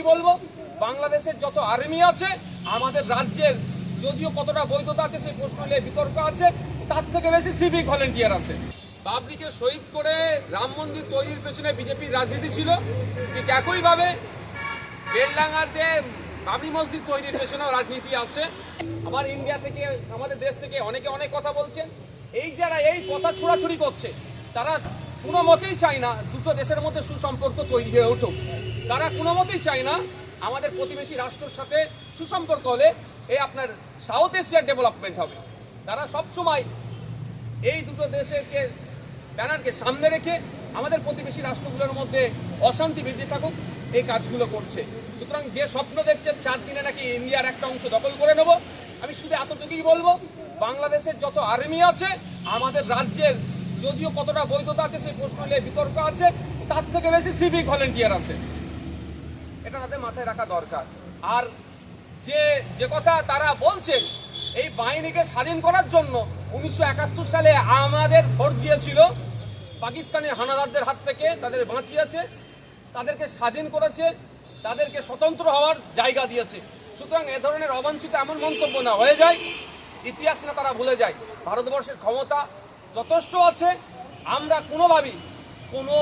এতটুকুই বলব? বাংলাদেশের যত আর্মি আছে, আমাদের রাজ্যের যদিও কতটা বৈধতা আছে সেই প্রশ্ন নিয়ে বিতর্ক আছে, তার থেকে বেশি সিভিক ভলেন্টিয়ার আছে। বাবরিকে শহীদ করে রাম মন্দির তৈরির পেছনে বিজেপির রাজনীতি ছিল, ঠিক একইভাবে বেলডাঙ্গাতে বাবরি মসজিদ তৈরির পেছনেও রাজনীতি আছে। আবার ইন্ডিয়া থেকে, আমাদের দেশ থেকে অনেকে অনেক কথা বলছেন এই যারা এই কথা ছোড়াছুড়ি করছে, তারা কোনো মতেই চায় না দুটো দেশের মধ্যে সুসম্পর্ক তৈরি হয়ে উঠুক। তারা কোনো মতেই চায় না আমাদের প্রতিবেশী রাষ্ট্রের সাথে সুসম্পর্ক হলে এই আপনার সাউথ এশিয়ার ডেভেলপমেন্ট হবে। তারা সবসময় এই দুটো দেশকে, ব্যানারকে সামনে রেখে আমাদের প্রতিবেশী রাষ্ট্রগুলোর মধ্যে অশান্তি বৃদ্ধি থাকুক, এই কাজগুলো করছে। সুতরাং যে স্বপ্ন দেখছে, চার দিনে নাকি ইন্ডিয়ার একটা অংশ দখল করে নেব। আমি শুধু এতটুকুই বলব, বাংলাদেশের যত আর্মি আছে, আমাদের রাজ্যের যদিও কতটা বৈধতা আছে সেই প্রশ্ন নিয়ে বিতর্ক আছে, তার থেকে বেশি সিভিক ভলেন্টিয়ার আছে। এটা তাদের মাথায় রাখা দরকার। আর যে যে কথা তারা বলছে এই বাহিনীকে স্বাধীন করার জন্য উনিশশো একাত্তর সালে আমাদের ফোর্স গিয়েছিল, পাকিস্তানের হানাদারদের হাত থেকে তাদের বাঁচিয়েছে, তাদেরকে স্বাধীন করেছে, তাদেরকে স্বতন্ত্র হওয়ার জায়গা দিয়েছে। সুতরাং এ ধরনের অবাঞ্ছিত এমন মন্তব্য না হয়ে যায়, ইতিহাস না তারা ভুলে যায়। ভারতবর্ষের ক্ষমতা যথেষ্ট আছে। আমরা কোনোভাবেই কোনো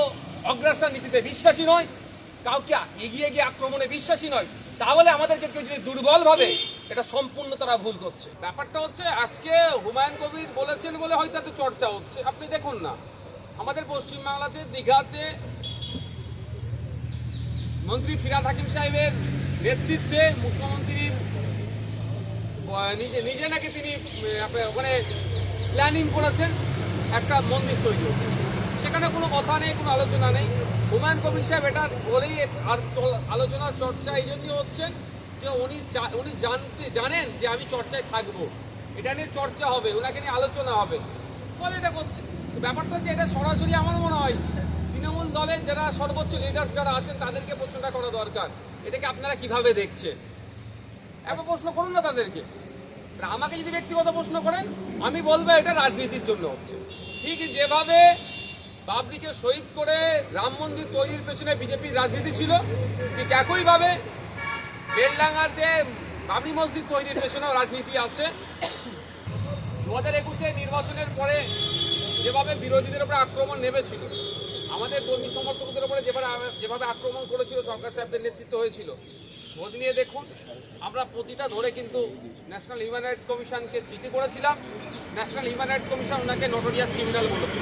অগ্রাসন নীতিতে বিশ্বাসী নয় কাউকে এগিয়ে গিয়ে আক্রমণে বিশ্বাসী নয় তাহলে আমাদেরকে কেউ যদি দুর্বলভাবে এটা সম্পূর্ণ তারা ভুল করছে। ব্যাপারটা হচ্ছে, আজকে হুমায়ুন কবির বলেছেন বলে হয়তো এত চর্চা হচ্ছে। আপনি দেখুন না। আমাদের পশ্চিমবাংলাতে দীঘাতে মন্ত্রী ফিরাদ হাকিম সাহেবের নেতৃত্বে মুখ্যমন্ত্রী নিজে নিজে নাকি তিনি ওখানে প্ল্যানিং করেছেন। একটা মন্দির তৈরি হবে। সেখানে কোনো কথা নেই, কোনো আলোচনা নেই। হুমায়ুন কবির সাহেব এটা বলেই আর আলোচনা, চর্চা এই জন্যই হচ্ছেন যে উনি উনি জানতে জানেন যে আমি চর্চায় থাকব। এটা নিয়ে চর্চা হবে, ওনাকে নিয়ে আলোচনা হবে। ফলে এটা করছে। ব্যাপারটা যে এটা সরাসরি আমার মনে হয় তৃণমূল দলের যারা সর্বোচ্চ লিডার যারা আছেন, তাদেরকে প্রশ্নটা করা দরকার। এটাকে আপনারা কীভাবে দেখছেন? একটা প্রশ্ন করুন না তাদেরকে। আমাকে যদি ব্যক্তিগত প্রশ্ন করেন, আমি বলব এটা রাজনীতির জন্য হচ্ছে। ঠিক যেভাবে বাবরিকে শহীদ করে রাম মন্দির তৈরির পেছনে বিজেপির রাজনীতি ছিল, ঠিক একইভাবে বেলডাঙ্গাতে বাবরি মসজিদ তৈরির পেছনেও রাজনীতি আছে। দু হাজার একুশে নির্বাচনের পরে যেভাবে বিরোধীদের উপরে আক্রমণ নেমেছিল আমাদের কর্মী সমর্থকদের উপরে যেভাবে যেভাবে আক্রমণ করেছিল সরকার সাহেবদের নেতৃত্ব হয়েছিল, খোঁজ নিয়ে দেখুন, আমরা প্রতিটা ধরে কিন্তু ন্যাশনাল হিউম্যান রাইটস কমিশনকে চিঠি করেছিলাম। ন্যাশনাল হিউম্যান রাইটস কমিশন ওনাকে নটোরিয়াস ক্রিমিনাল বলেছিল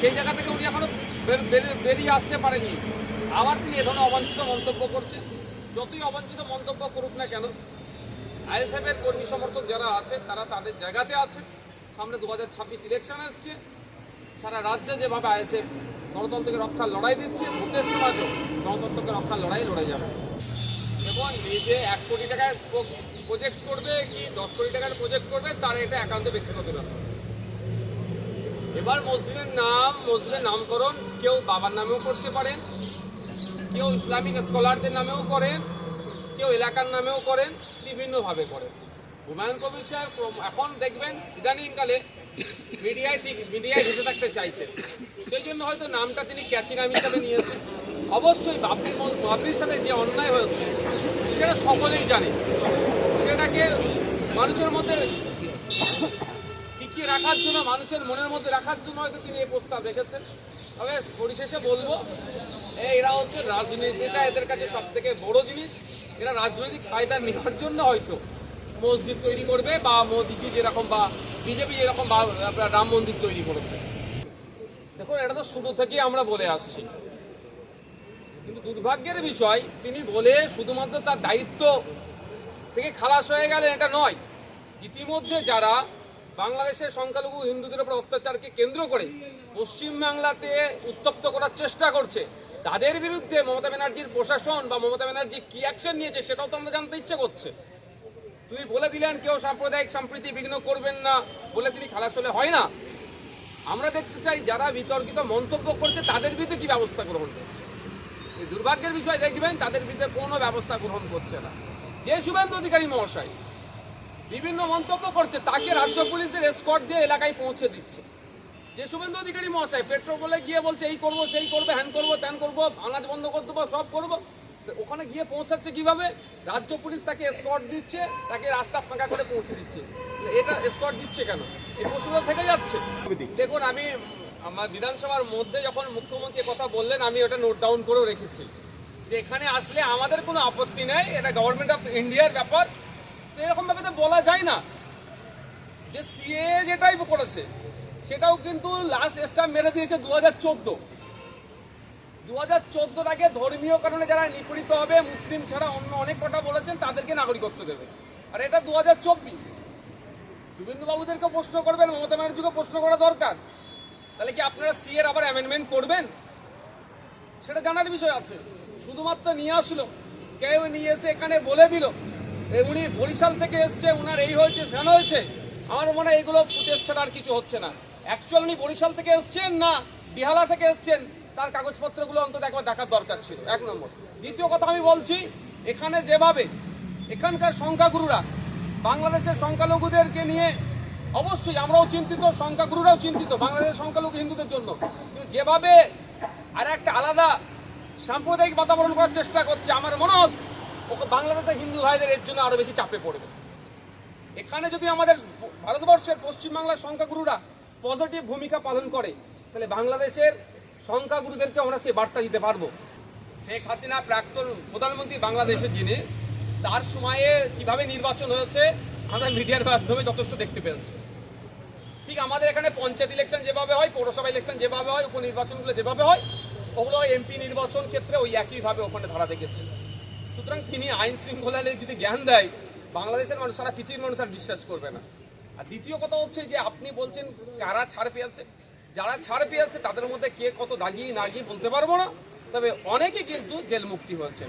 সেই জায়গা থেকে উনি এখনও বের- বের- বেরিয়ে আসতে পারেননি আবার তিনি এ ধরনের অবাঞ্ছিত মন্তব্য করছেন। যতই অবাঞ্ছিত মন্তব্য করুক না কেন, আইএসএফের কর্মী সমর্থক যারা আছে, তারা তাদের জায়গাতে আছে। সামনে দু হাজার ছাব্বিশ ইলেকশন আসছে। সারা রাজ্যে যেভাবে আইএসএফ গণতন্ত্রকে রক্ষার লড়াই দিচ্ছে, ভোটের সমাজও গণতন্ত্রকে রক্ষার লড়াই লড়ে যাবে। এবং নিজে এক কোটি টাকার প্রজেক্ট করবে কি দশ কোটি টাকার প্রজেক্ট করবে, তার এটা একান্ত ব্যক্তিগত ব্যাপার। এবার মসজিদের নাম, মসজিদের নামকরণ কেউ বাবার নামেও করতে পারেন, কেউ ইসলামিক স্কলারদের নামেও করেন, কেউ এলাকার নামেও করেন, বিভিন্নভাবে করেন। হুমায়ুন কবির সাহেব এখন দেখবেন ইদানিংকালে মিডিয়ায় ঠিক মিডিয়ায় ভেসে থাকতে চাইছেন। সেই জন্য হয়তো নামটা তিনি ক্যাচি নাম হিসাবে নিয়েছেন। অবশ্যই বাবরির মো- বাবরির সাথে যে অন্যায় হয়েছে, সেটা সকলেই জানে। সেটাকে মানুষের মধ্যে টিকিয়ে রাখার জন্য, মানুষের মনের মধ্যে রাখার জন্য হয়তো তিনি এই প্রস্তাব রেখেছেন। তবে পরিশেষে বলব এরা হচ্ছে রাজনীতিটা এদের কাছে সব থেকে বড় জিনিস। এরা রাজনৈতিক ফায়দা নেওয়ার জন্য হয়তো মসজিদ তৈরি করবে বা মোদিজি যেরকম বা বিজেপি যেরকম রাম মন্দির তৈরি করেছে। দেখুন, এটা তো শুরু থেকেই আমরা বলে আসছি। কিন্তু দুর্ভাগ্যের বিষয়, তিনি বলে শুধুমাত্র তার দায়িত্ব থেকে খালাস হয়ে গেলেন, এটা নয়। ইতিমধ্যে যারা বাংলাদেশের সংখ্যালঘু হিন্দুদের উপর অত্যাচারকে কেন্দ্র করে পশ্চিমবাংলাতে উত্তপ্ত করার চেষ্টা করছে, তাদের বিরুদ্ধে মমতা ব্যানার্জির প্রশাসন বা মমতা ব্যানার্জি কি অ্যাকশন নিয়েছে সেটাও তো আমরা জানতে ইচ্ছে করছে। তুমি বলে দিলেন কেউ সাম্প্রদায়িক সম্প্রীতি বিঘ্ন করবেন না, বলে তিনি খালাস হলে হয় না। আমরা দেখতে চাই যারা বিতর্কিত মন্তব্য করছে, তাদের বিরুদ্ধে কি ব্যবস্থা গ্রহণ করছে? দুর্ভাগ্যের বিষয় দেখবেন, তাদের বিরুদ্ধে কোনো ব্যবস্থা গ্রহণ করছে না। যে শুভেন্দু অধিকারী মহাশয় বিভিন্ন মন্তব্য করছে, তাকে রাজ্য পুলিশের এসকর্ট দিয়ে এলাকায় পৌঁছে দিচ্ছে। যে শুভেন্দু অধিকারী মহাশয় পেট্রোপোলে গিয়ে বলছে, এই করব, সেই করব, হ্যান করব, ত্যান করব, আনাজ বন্ধ করে দেবো, সব করব। ওখানে গিয়ে পৌঁছাচ্ছে কীভাবে? রাজ্য পুলিশ তাকে স্কট দিচ্ছে, তাকে রাস্তা ফাঁকা করে পৌঁছে দিচ্ছে। এটা স্কট দিচ্ছে কেন? এই প্রশ্নটা থেকে যাচ্ছে? দেখুন, আমি, আমার বিধানসভার মধ্যে যখন মুখ্যমন্ত্রী কথা বললেন, আমি ওটা নোট ডাউন করেও রেখেছি। যে এখানে আসলে আমাদের কোনো আপত্তি নেই, এটা গভর্নমেন্ট অফ ইন্ডিয়ার ব্যাপার। তো এরকমভাবে তো বলা যায় না। যে সিএ যেটাই করেছে, সেটাও কিন্তু লাস্ট স্টাম্প মেরে দিয়েছে দু হাজার চোদ্দ। দু হাজার চোদ্দোর আগে ধর্মীয় কারণে যারা নিপীড়িত হবে, মুসলিম ছাড়া অন্য অনেক কথা বলেছেন, তাদেরকে নাগরিকত্ব দেবে। আর এটা দু হাজার চব্বিশ। শুভেন্দু বাবুদেরকে প্রশ্ন করবেন, মমতা ব্যানার্জিকে প্রশ্ন করা দরকার। তাহলে কি আপনারা সি এর আবার অ্যামেন্ডমেন্ট করবেন? সেটা জানার বিষয় আছে। শুধুমাত্র নিয়ে আসলো, কেউ নিয়ে এসে এখানে বলে দিল উনি বরিশাল থেকে এসছে, উনার এই হয়েছে সেন হয়েছে। আমার মনে হয় এগুলো ফুটেজ ছাড়া আর কিছু হচ্ছে না। অ্যাকচুয়াল উনি বরিশাল থেকে এসছেন না বিহালা থেকে এসছেন? তার কাগজপত্রগুলো অন্তত একবার দেখার দরকার ছিল। এক নম্বর। দ্বিতীয় কথা আমি বলছি, এখানে যেভাবে এখানকার সংখ্যাগুরুরা বাংলাদেশের সংখ্যালঘুদেরকে নিয়ে অবশ্যই আমরাও চিন্তিত, সংখ্যাগুরুরাও চিন্তিত বাংলাদেশের সংখ্যালঘু হিন্দুদের জন্য। কিন্তু যেভাবে আর একটা আলাদা সাম্প্রদায়িক বাতাবরণ করার চেষ্টা করছে, আমার মনে হয় বাংলাদেশের হিন্দু ভাইদের এর জন্য আরও বেশি চাপে পড়বে। এখানে যদি আমাদের ভারতবর্ষের পশ্চিমবাংলার সংখ্যাগুরুরা পজিটিভ ভূমিকা পালন করে, তাহলে বাংলাদেশের সংখ্যাগুরুদেরকে আমরা সেই বার্তা দিতে পারব। শেখ হাসিনা প্রাক্তন প্রধানমন্ত্রী বাংলাদেশের যিনি, তার সময়ে কীভাবে নির্বাচন হয়েছে, আমরা মিডিয়ার মাধ্যমে যথেষ্ট দেখতে পেয়েছি। ঠিক আমাদের এখানে পঞ্চায়েত ইলেকশন যেভাবে হয়, পৌরসভা ইলেকশন যেভাবে হয়, উপনির্বাচনগুলো যেভাবে হয়, ওগুলো এমপি নির্বাচন ক্ষেত্রে ওই একইভাবে ওখানে ধারা দেখেছে। সুতরাং তিনি আইন শৃঙ্খলা নিয়ে যদি জ্ঞান দেয়, বাংলাদেশের মানুষ সারা পৃথিবীর মানুষ আর বিশ্বাস করবে না। আর দ্বিতীয় কথা হচ্ছে যে আপনি বলছেন কারা ছাড় পেয়েছে? যারা ছাড় পেয়েছে, তাদের মধ্যে কে কত দাগি না গিয়ে বলতে পারব না। তবে অনেকে কিন্তু জেল মুক্তি হয়েছে।